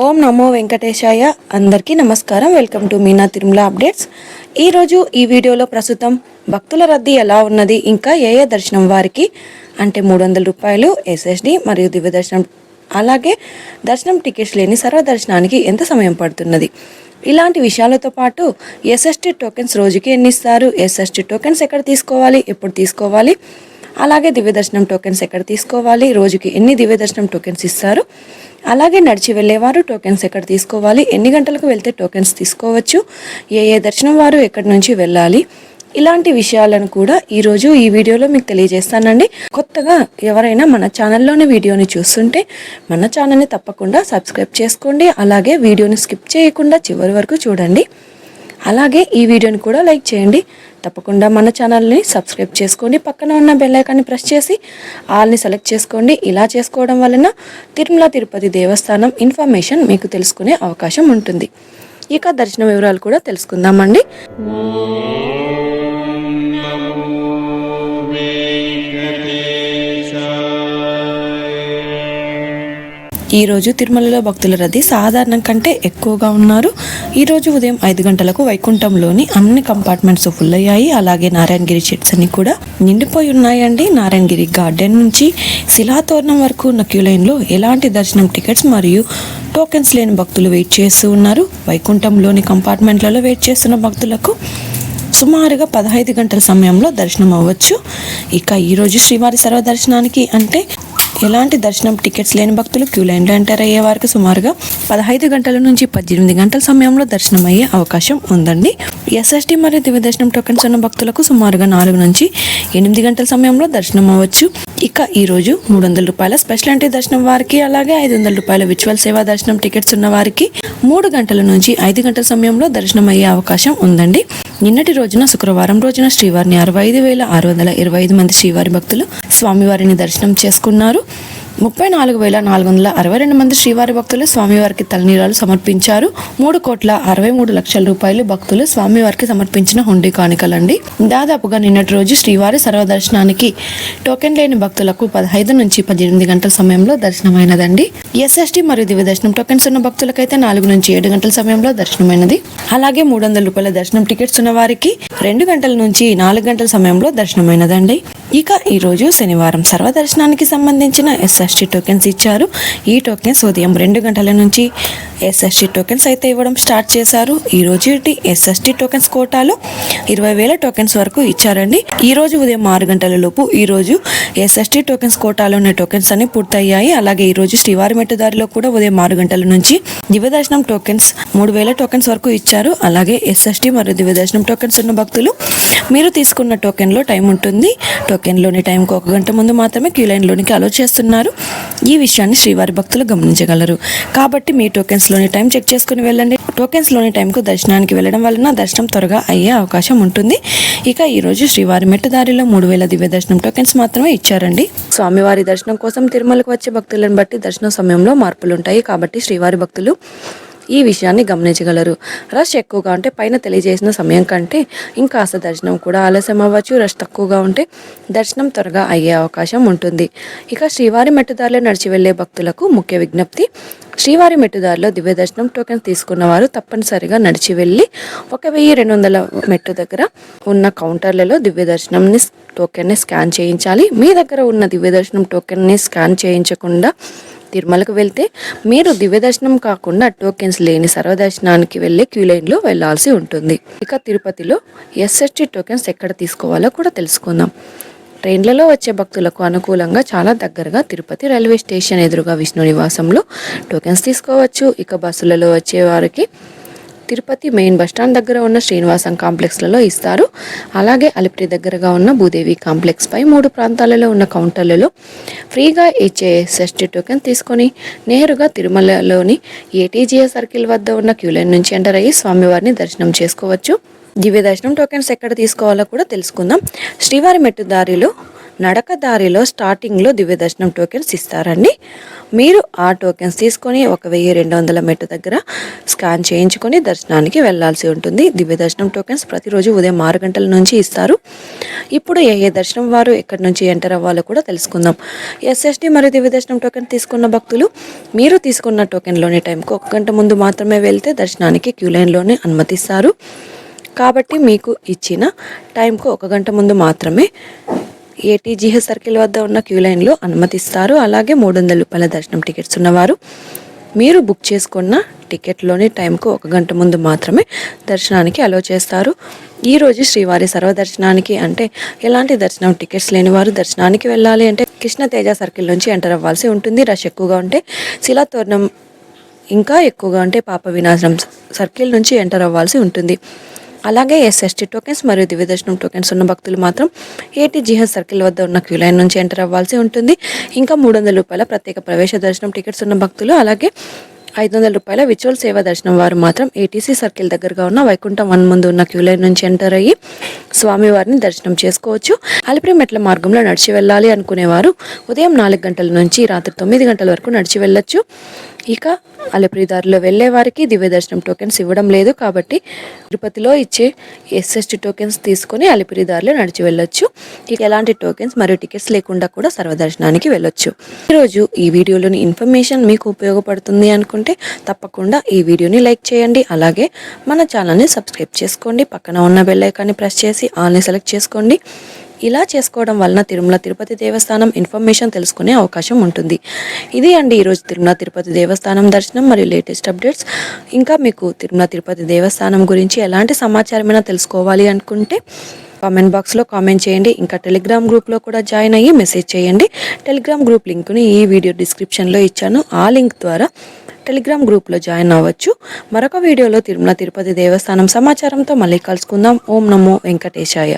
ఓం నమో వెంకటేశాయ. అందరికీ నమస్కారం. Welcome to Meena Tirumala updates. ఈరోజు ఈ వీడియోలో ప్రస్తుతం భక్తుల రద్దీ ఎలా ఉన్నది ఇంకా ఏ ఏ దర్శనం వారికి అంటే మూడు వందల రూపాయలు ఎస్ఎస్డి మరియు దివ్య దర్శనం. అలాగే దర్శనం టికెట్స్ లేని సర్వదర్శనానికి ఎంత సమయం పడుతున్నది? ఇలాంటి విషయాలతో పాటు ఎస్ఎస్టీ టోకెన్స్ రోజుకి ఎన్ని ఇస్తారు ఎస్ఎస్టీ టోకెన్స్ ఎక్కడ తీసుకోవాలి? ఎప్పుడు తీసుకోవాలి? అలాగే దివ్య దర్శనం టోకెన్స్ ఎక్కడ తీసుకోవాలి? రోజుకి ఎన్ని దివ్య దర్శనం టోకెన్స్ ఇస్తారు? అలాగే నడిచి వెళ్ళేవారు టోకెన్స్ ఎక్కడ తీసుకోవాలి ఎన్ని గంటలకు వెళ్తే టోకెన్స్ తీసుకోవచ్చు ఏ ఏ దర్శనం వారు ఎక్కడి నుంచి వెళ్ళాలి ఇలాంటి విషయాలను కూడా ఈరోజు ఈ వీడియోలో మీకు తెలియజేస్తానండి. కొత్తగా ఎవరైనా మన ఛానల్లోని వీడియోని చూస్తుంటే మన ఛానల్ని తప్పకుండా సబ్స్క్రైబ్ చేసుకోండి అలాగే వీడియోని స్కిప్ చేయకుండా చివరి వరకు చూడండి. అలాగే ఈ వీడియోని కూడా లైక్ చేయండి. తప్పకుండా మన ఛానల్ని సబ్స్క్రైబ్ చేసుకోండి పక్కన ఉన్న బెల్లైకాన్ని ప్రెస్ చేసి ఆల్ని సెలెక్ట్ చేసుకోండి. ఇలా చేసుకోవడం వలన తిరుమల తిరుపతి దేవస్థానం ఇన్ఫర్మేషన్ మీకు తెలుసుకునే అవకాశం ఉంటుంది. ఇక దర్శన వివరాలు కూడా తెలుసుకుందామండి. ఈరోజు తిరుమలలో భక్తుల రద్దీ సాధారణం కంటే ఎక్కువగా ఉన్నారు. ఈరోజు ఉదయం ఐదు గంటలకు వైకుంఠంలోని అన్ని కంపార్ట్మెంట్స్ ఫుల్ అయ్యాయి. అలాగే నారాయణగిరి చెట్స్ అన్ని కూడా నిండిపోయి ఉన్నాయండి. నారాయణగిరి గార్డెన్ నుంచి శిలాతోరణం వరకు ఉన్న క్యూ లైన్లో ఎలాంటి దర్శనం టికెట్స్ మరియు టోకెన్స్ లేని భక్తులు వెయిట్ చేస్తూ ఉన్నారు. వైకుంఠంలోని కంపార్ట్మెంట్లలో వెయిట్ చేస్తున్న భక్తులకు సుమారుగా పదహైదు గంటల సమయంలో దర్శనం అవ్వచ్చు. ఇక ఈరోజు శ్రీవారి సర్వదర్శనానికి అంటే ఎలాంటి దర్శనం టికెట్స్ లేని భక్తులు క్యూ లైన్లో ఎంటర్ అయ్యే వారికి సుమారుగా పదహైదు గంటల నుంచి పద్దెనిమిది గంటల సమయంలో దర్శనం అయ్యే అవకాశం ఉందండి. ఎస్ఎస్టీ మరియు దివ్య దర్శనం టోకెన్స్ ఉన్న భక్తులకు సుమారుగా నాలుగు నుంచి ఎనిమిది గంటల సమయంలో దర్శనం అవ్వచ్చు. ఇక ఈ రోజు మూడు వందల రూపాయల స్పెషల్ ఎంట్రీ దర్శనం వారికి అలాగే ఐదు వందల రూపాయల విచువల్ సేవా దర్శనం టికెట్స్ ఉన్న వారికి మూడు గంటల నుంచి ఐదు గంటల సమయంలో దర్శనం అయ్యే అవకాశం ఉందండి. నిన్నటి రోజున శుక్రవారం రోజున శ్రీవారిని అరవై ఐదు వేల ఆరు వందల ఇరవై ఐదు మంది శ్రీవారి భక్తులు స్వామివారిని దర్శనం చేసుకున్నారు. ముప్పై నాలుగు వేల నాలుగు వందల అరవై రెండు మంది శ్రీవారి భక్తులు స్వామివారికి తలనీరాలు సమర్పించారు. మూడు కోట్ల అరవై మూడు లక్షల రూపాయలు భక్తులు స్వామివారికి సమర్పించిన హుండీ కానుకలండి. దాదాపుగా నిన్నటి రోజు శ్రీవారి సర్వదర్శనానికి టోకెన్ లేని భక్తులకు పదహైదు నుంచి పద్దెనిమిది గంటల సమయంలో దర్శనమైనదండి. ఎస్ఎస్టీ మరియు దివ్య దర్శనం టోకెన్స్ ఉన్న భక్తులకైతే నాలుగు నుంచి ఏడు గంటల సమయంలో దర్శనమైనది. అలాగే మూడు వందల రూపాయల దర్శనం టికెట్స్ ఉన్న వారికి రెండు గంటల నుంచి నాలుగు గంటల సమయంలో దర్శనమైనదండి. ఇక ఈ రోజు శనివారం సర్వదర్శనానికి సంబంధించిన ఎస్ ఎస్ఎస్టీ టోకెన్స్ ఇచ్చారు. ఈ టోకెన్స్ ఉదయం రెండు గంటల నుంచి ఎస్ఎస్టీ టోకెన్స్ అయితే ఇవ్వడం స్టార్ట్ చేశారు. ఈ రోజు ఎస్ఎస్టీ టోకెన్స్ కోటాలో ఇరవై వేల టోకెన్స్ వరకు ఇచ్చారండి. ఈ రోజు ఉదయం ఆరు గంటల లోపు ఈ రోజు ఎస్ఎస్టీ టోకెన్స్ కోటాలో ఉన్న టోకెన్స్ అన్ని పూర్తయ్యాయి. అలాగే ఈ రోజు శ్రీవారి మెట్టుదారిలో కూడా ఉదయం ఆరు గంటల నుంచి దివ్యదర్శనం టోకెన్స్ మూడు వేల టోకెన్స్ వరకు ఇచ్చారు. అలాగే ఎస్ఎస్టీ మరియు దివ్యదర్శనం టోకెన్స్ ఉన్న భక్తులు మీరు తీసుకున్న టోకెన్లో టైం ఉంటుంది. టోకెన్లోని టైంకు ఒక గంట ముందు మాత్రమే క్యూ లైన్లోనికి అలో చేస్తున్నారు. ఈ విషయాన్ని శ్రీవారి భక్తులు గమనించగలరు. కాబట్టి మీ టోకెన్స్ లోని టైం చెక్ చేసుకుని వెళ్ళండి. టోకెన్స్లోని టైంకు దర్శనానికి వెళ్ళడం వలన దర్శనం త్వరగా అయ్యే అవకాశం ఉంటుంది. ఇక ఈరోజు శ్రీవారి మెట్టుదారిలో మూడు వేల దివ్య దర్శనం టోకెన్స్ మాత్రమే ఇచ్చారండి. స్వామివారి దర్శనం కోసం తిరుమలకు వచ్చే భక్తులను బట్టి దర్శనం సమయంలో మార్పులు ఉంటాయి కాబట్టి శ్రీవారి భక్తులు ఈ విషయాన్ని గమనించగలరు. రష్ ఎక్కువగా ఉంటే పైన తెలియజేసిన సమయం కంటే ఇంకాస్త దర్శనం కూడా ఆలస్యం అవ్వచ్చు. రష్ తక్కువగా ఉంటే దర్శనం త్వరగా అయ్యే అవకాశం ఉంటుంది. ఇక శ్రీవారి మెట్టుదారిలో నడిచి వెళ్ళే భక్తులకు ముఖ్య విజ్ఞప్తి శ్రీవారి మెట్టుదారిలో దివ్య దర్శనం టోకెన్ తీసుకున్న వారు తప్పనిసరిగా నడిచి వెళ్ళి ఒక వెయ్యి రెండు వందల మెట్టు దగ్గర ఉన్న కౌంటర్లలో దివ్య దర్శనంని టోకెన్ని స్కాన్ చేయించాలి. మీ దగ్గర ఉన్న దివ్య దర్శనం టోకెన్ని స్కాన్ చేయించకుండా తిరుమలకు వెళ్తే మీరు దివ్య దర్శనం కాకుండా టోకెన్స్ లేని సర్వదర్శనానికి వెళ్ళే క్యూ లైన్లో వెళ్ళాల్సి ఉంటుంది. ఇక తిరుపతిలో ఎస్ఎస్టీ టోకెన్స్ ఎక్కడ తీసుకోవాలో కూడా తెలుసుకుందాం. ట్రైన్లలో వచ్చే భక్తులకు అనుకూలంగా చాలా దగ్గరగా తిరుపతి రైల్వే స్టేషన్ ఎదురుగా విష్ణు నివాసంలో టోకెన్స్ తీసుకోవచ్చు. ఇక బస్సులలో వచ్చే వారికి తిరుపతి మెయిన్ బస్టాండ్ దగ్గర ఉన్న శ్రీనివాసం కాంప్లెక్స్లలో ఇస్తారు. అలాగే అలిపిరి దగ్గరగా ఉన్న భూదేవి కాంప్లెక్స్ పై మూడు ప్రాంతాలలో ఉన్న కౌంటర్లలో ఫ్రీగా ఇచ్చే షష్టి టోకెన్ తీసుకొని నేరుగా తిరుమలలోని ఏటీజీఏ సర్కిల్ వద్ద ఉన్న క్యూలైన్ నుంచి ఎంటర్ అయ్యి స్వామివారిని దర్శనం చేసుకోవచ్చు. దివ్య దర్శనం టోకెన్స్ ఎక్కడ తీసుకోవాలో కూడా తెలుసుకుందాం. శ్రీవారి మెట్టు దారిలో నడక దారిలో స్టార్టింగ్లో దివ్య దర్శనం టోకెన్స్ ఇస్తారండి. మీరు ఆ టోకెన్స్ తీసుకొని ఒక వెయ్యి రెండు వందల మెట్టు దగ్గర స్కాన్ చేయించుకొని దర్శనానికి వెళ్ళాల్సి ఉంటుంది. దివ్య దర్శనం టోకెన్స్ ప్రతిరోజు ఉదయం ఆరు గంటల నుంచి ఇస్తారు. ఇప్పుడు ఏ ఏ దర్శనం వారు ఎక్కడి నుంచి ఎంటర్ అవ్వాలో కూడా తెలుసుకుందాం. ఎస్ఎస్డి మరియు దివ్య దర్శనం టోకెన్ తీసుకున్న భక్తులు మీరు తీసుకున్న టోకెన్లోని టైంకు ఒక గంట ముందు మాత్రమే వెళ్తే దర్శనానికి క్యూ లైన్లోనే అనుమతిస్తారు. కాబట్టి మీకు ఇచ్చిన టైంకు ఒక గంట ముందు మాత్రమే ఏటీజీహెచ్ సర్కిల్ వద్ద ఉన్న క్యూ లైన్లో అనుమతిస్తారు. అలాగే మూడు వందల రూపాయల దర్శనం టికెట్స్ ఉన్నవారు మీరు బుక్ చేసుకున్న టికెట్లోని టైంకు ఒక గంట ముందు మాత్రమే దర్శనానికి అలో చేస్తారు. ఈరోజు శ్రీవారి సర్వదర్శనానికి అంటే ఎలాంటి దర్శనం టికెట్స్ లేని వారు దర్శనానికి వెళ్ళాలి అంటే కృష్ణ తేజ సర్కిల్ నుంచి ఎంటర్ అవ్వాల్సి ఉంటుంది. రష్ ఎక్కువగా ఉంటే శిలాతోరణం ఇంకా ఎక్కువగా ఉంటే పాప వినాశనం సర్కిల్ నుంచి ఎంటర్ అవ్వాల్సి ఉంటుంది. అలాగే ఎస్ఎస్టీ టోకెన్స్ మరియు దివ్యదర్శనం టోకెన్స్ ఉన్న భక్తులు మాత్రం ఏటీజీహెచ్ సర్కిల్ వద్ద ఉన్న క్యూ లైన్ నుంచి ఎంటర్ అవ్వాల్సి ఉంటుంది. ఇంకా మూడు వందల రూపాయల ప్రత్యేక ప్రవేశ దర్శనం టికెట్స్ ఉన్న భక్తులు అలాగే ఐదు వందల రూపాయల విచువల్ సేవ దర్శనం వారు మాత్రం ఏటీసీ సర్కిల్ దగ్గరగా ఉన్న వైకుంఠం వన్ ముందు ఉన్న క్యూ లైన్ నుంచి ఎంటర్ అయ్యి స్వామివారిని దర్శనం చేసుకోవచ్చు. అలిపిరి మెట్ల మార్గంలో నడిచి వెళ్ళాలి అనుకునేవారు ఉదయం నాలుగు గంటల నుంచి రాత్రి తొమ్మిది గంటల వరకు నడిచి వెళ్ళొచ్చు. ఇక అలిపిరి దారిలో వెళ్ళే వారికి దివ్యదర్శనం టోకెన్స్ ఇవ్వడం లేదు కాబట్టి తిరుపతిలో ఇచ్చే ఎస్ఎస్టీ టోకెన్స్ తీసుకొని అలిపిరిదారిలో నడిచి వెళ్ళొచ్చు. ఇక ఎలాంటి టోకెన్స్ మరియు టికెట్స్ లేకుండా కూడా సర్వదర్శనానికి వెళ్ళొచ్చు. ఈరోజు ఈ వీడియోలోని ఇన్ఫర్మేషన్ మీకు ఉపయోగపడుతుంది అనుకుంటే తప్పకుండా ఈ వీడియోని లైక్ చేయండి. అలాగే మన ఛానల్ని సబ్స్క్రైబ్ చేసుకోండి. పక్కన ఉన్న బెల్ ఐకాన్ని ప్రెస్ చేసి ఆల్ని సెలెక్ట్ చేసుకోండి. ఇలా చేసుకోవడం వలన తిరుమల తిరుపతి దేవస్థానం ఇన్ఫర్మేషన్ తెలుసుకునే అవకాశం ఉంటుంది. ఇది అండి ఈరోజు తిరుమల తిరుపతి దేవస్థానం దర్శనం మరియు లేటెస్ట్ అప్డేట్స్. ఇంకా మీకు తిరుమల తిరుపతి దేవస్థానం గురించి ఎలాంటి సమాచారమైనా తెలుసుకోవాలి అనుకుంటే కామెంట్ బాక్స్లో కామెంట్ చేయండి. ఇంకా టెలిగ్రామ్ గ్రూప్లో కూడా జాయిన్ అయ్యి మెసేజ్ చేయండి. టెలిగ్రామ్ గ్రూప్ లింక్ని ఈ వీడియో డిస్క్రిప్షన్లో ఇచ్చాను. ఆ లింక్ ద్వారా టెలిగ్రామ్ గ్రూప్లో జాయిన్ అవ్వచ్చు. మరొక వీడియోలో తిరుమల తిరుపతి దేవస్థానం సమాచారంతో మళ్ళీ కలుసుకుందాం. ఓం నమో వెంకటేశాయ.